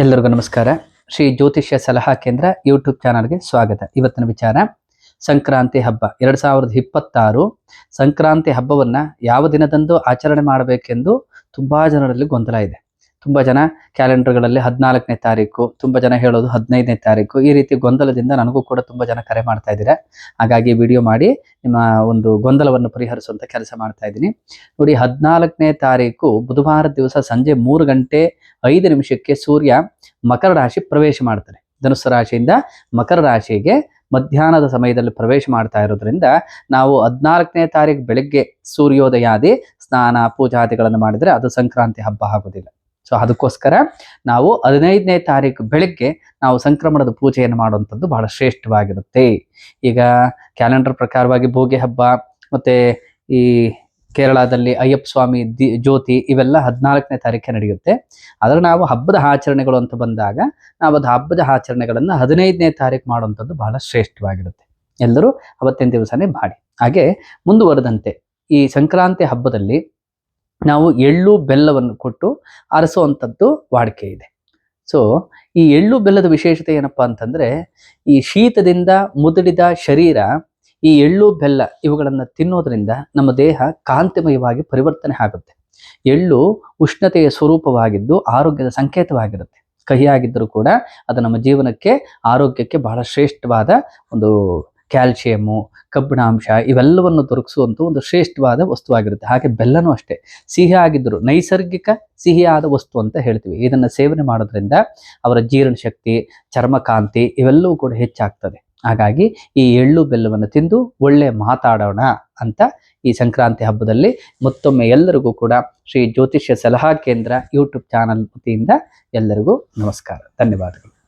ಎಲ್ಲರಿಗೂ ನಮಸ್ಕಾರ. ಶ್ರೀ ಜ್ಯೋತಿಷ್ಯ ಸಲಹಾ ಕೇಂದ್ರ ಯೂಟ್ಯೂಬ್ ಚಾನಲ್ಗೆ ಸ್ವಾಗತ. ಇವತ್ತಿನ ವಿಚಾರ, ಸಂಕ್ರಾಂತಿ ಹಬ್ಬ. ಎರಡ್ ಸಾವಿರದ ಇಪ್ಪತ್ತಾರು ಸಂಕ್ರಾಂತಿ ಹಬ್ಬವನ್ನ ಯಾವ ದಿನದಂದು ಆಚರಣೆ ಮಾಡಬೇಕೆಂದು ತುಂಬಾ ಜನರಲ್ಲಿ ಗೊಂದಲ ಇದೆ. ತುಂಬಾ ಜನ ಕ್ಯಾಲೆಂಡರ್ಗಳಲ್ಲಿ ಹದಿನಾಲ್ಕನೇ ತಾರೀಕು, ತುಂಬಾ ಜನ ಹೇಳೋದು ಹದಿನೈದನೇ ತಾರೀಕು, ಈ ರೀತಿ ಗೊಂದಲದಿಂದ ನನಗೂ ಕೂಡ ತುಂಬಾ ಜನ ಕರೆ ಮಾಡ್ತಾ ಇದ್ದೀರಾ. ಹಾಗಾಗಿ ವಿಡಿಯೋ ಮಾಡಿ ನಿಮ್ಮ ಒಂದು ಗೊಂದಲವನ್ನು ಪರಿಹರಿಸುವಂತ ಕೆಲಸ ಮಾಡ್ತಾ ಇದ್ದೀನಿ. ನೋಡಿ, ಹದಿನಾಲ್ಕನೇ ತಾರೀಕು, ಬುಧವಾರ ದಿವಸ ಸಂಜೆ ಮೂರು ಗಂಟೆ ಐದು ನಿಮಿಷಕ್ಕೆ ಸೂರ್ಯ ಮಕರ ರಾಶಿ ಪ್ರವೇಶ ಮಾಡ್ತಾನೆ. ಧನುಸ್ಸು ರಾಶಿಯಿಂದ ಮಕರ ರಾಶಿಗೆ ಮಧ್ಯಾಹ್ನದ ಸಮಯದಲ್ಲಿ ಪ್ರವೇಶ ಮಾಡ್ತಾ ಇರೋದ್ರಿಂದ ನಾವು ಹದಿನಾಲ್ಕನೇ ತಾರೀಕು ಬೆಳಗ್ಗೆ ಸೂರ್ಯೋದಯಾದಿ ಸ್ನಾನ ಪೂಜಾದಿಗಳನ್ನು ಮಾಡಿದರೆ ಅದು ಸಂಕ್ರಾಂತಿ ಹಬ್ಬ ಆಗೋದಿಲ್ಲ. ಸೊ ಅದಕ್ಕೋಸ್ಕರ ನಾವು ಹದಿನೈದನೇ ತಾರೀಕು ಬೆಳಗ್ಗೆ ನಾವು ಸಂಕ್ರಮಣದ ಪೂಜೆಯನ್ನು ಮಾಡುವಂಥದ್ದು ಬಹಳ ಶ್ರೇಷ್ಠವಾಗಿರುತ್ತೆ. ಈಗ ಕ್ಯಾಲೆಂಡರ್ ಪ್ರಕಾರವಾಗಿ ಭೋಗಿ ಹಬ್ಬ, ಮತ್ತೆ ಈ ಕೇರಳದಲ್ಲಿ ಅಯ್ಯಪ್ಪ ಸ್ವಾಮಿ ದಿ, ಜ್ಯೋತಿ ಇವೆಲ್ಲ ಹದಿನಾಲ್ಕನೇ ತಾರೀಕೆ ನಡೆಯುತ್ತೆ. ಆದರೆ ನಾವು ಹಬ್ಬದ ಆಚರಣೆಗಳು ಅಂತ ಬಂದಾಗ ನಾವು ಅದು ಹಬ್ಬದ ಆಚರಣೆಗಳನ್ನು ಹದಿನೈದನೇ ತಾರೀಕು ಮಾಡುವಂಥದ್ದು ಬಹಳ ಶ್ರೇಷ್ಠವಾಗಿರುತ್ತೆ. ಎಲ್ಲರೂ ಅವತ್ತಿನ ದಿವಸನೇ ಮಾಡಿ. ಹಾಗೆ ಮುಂದುವರೆದಂತೆ ಈ ಸಂಕ್ರಾಂತಿ ಹಬ್ಬದಲ್ಲಿ ನಾವು ಎಳ್ಳು ಬೆಲ್ಲವನ್ನು ಕೊಟ್ಟು ಅರಸುವಂಥದ್ದು ವಾಡಿಕೆ ಇದೆ. ಸೊ ಈ ಎಳ್ಳು ಬೆಲ್ಲದ ವಿಶೇಷತೆ ಏನಪ್ಪ ಅಂತಂದರೆ, ಈ ಶೀತದಿಂದ ಮುದುಡಿದ ಶರೀರ, ಈ ಎಳ್ಳು ಬೆಲ್ಲ ಇವುಗಳನ್ನು ತಿನ್ನೋದರಿಂದ ನಮ್ಮ ದೇಹ ಕಾಂತಿಮಯವಾಗಿ ಪರಿವರ್ತನೆ ಆಗುತ್ತೆ. ಎಳ್ಳು ಉಷ್ಣತೆಯ ಸ್ವರೂಪವಾಗಿದ್ದು ಆರೋಗ್ಯದ ಸಂಕೇತವಾಗಿರುತ್ತೆ. ಕಹಿಯಾಗಿದ್ದರೂ ಕೂಡ ಅದು ನಮ್ಮ ಜೀವನಕ್ಕೆ, ಆರೋಗ್ಯಕ್ಕೆ ಬಹಳ ಶ್ರೇಷ್ಠವಾದ ಒಂದು ಕ್ಯಾಲ್ಸಿಯಮ್ಮು ಕಬ್ಬಿಣಾಂಶ ಇವೆಲ್ಲವನ್ನು ದೊರಕಿಸುವಂಥ ಒಂದು ಶ್ರೇಷ್ಠವಾದ ವಸ್ತುವಾಗಿರುತ್ತೆ. ಹಾಗೆ ಬೆಲ್ಲನೂ ಅಷ್ಟೇ. ಸಿಹಿ ಆಗಿದ್ದರೂ ನೈಸರ್ಗಿಕ ಸಿಹಿಯಾದ ವಸ್ತು ಅಂತ ಹೇಳ್ತೀವಿ. ಇದನ್ನು ಸೇವನೆ ಮಾಡೋದ್ರಿಂದ ಅವರ ಜೀರ್ಣಶಕ್ತಿ, ಚರ್ಮಕಾಂತಿ ಇವೆಲ್ಲವೂ ಕೂಡ ಹೆಚ್ಚಾಗ್ತದೆ. ಹಾಗಾಗಿ ಈ ಎಳ್ಳು ಬೆಲ್ಲವನ್ನು ತಿಂದು ಒಳ್ಳೆ ಮಾತಾಡೋಣ ಅಂತ ಈ ಸಂಕ್ರಾಂತಿ ಹಬ್ಬದಲ್ಲಿ ಮತ್ತೊಮ್ಮೆ ಎಲ್ಲರಿಗೂ ಕೂಡ ಶ್ರೀ ಜ್ಯೋತಿಷ್ಯ ಸಲಹಾ ಕೇಂದ್ರ ಯೂಟ್ಯೂಬ್ ಚಾನಲ್ ವತಿಯಿಂದ ಎಲ್ಲರಿಗೂ ನಮಸ್ಕಾರ. ಧನ್ಯವಾದಗಳು.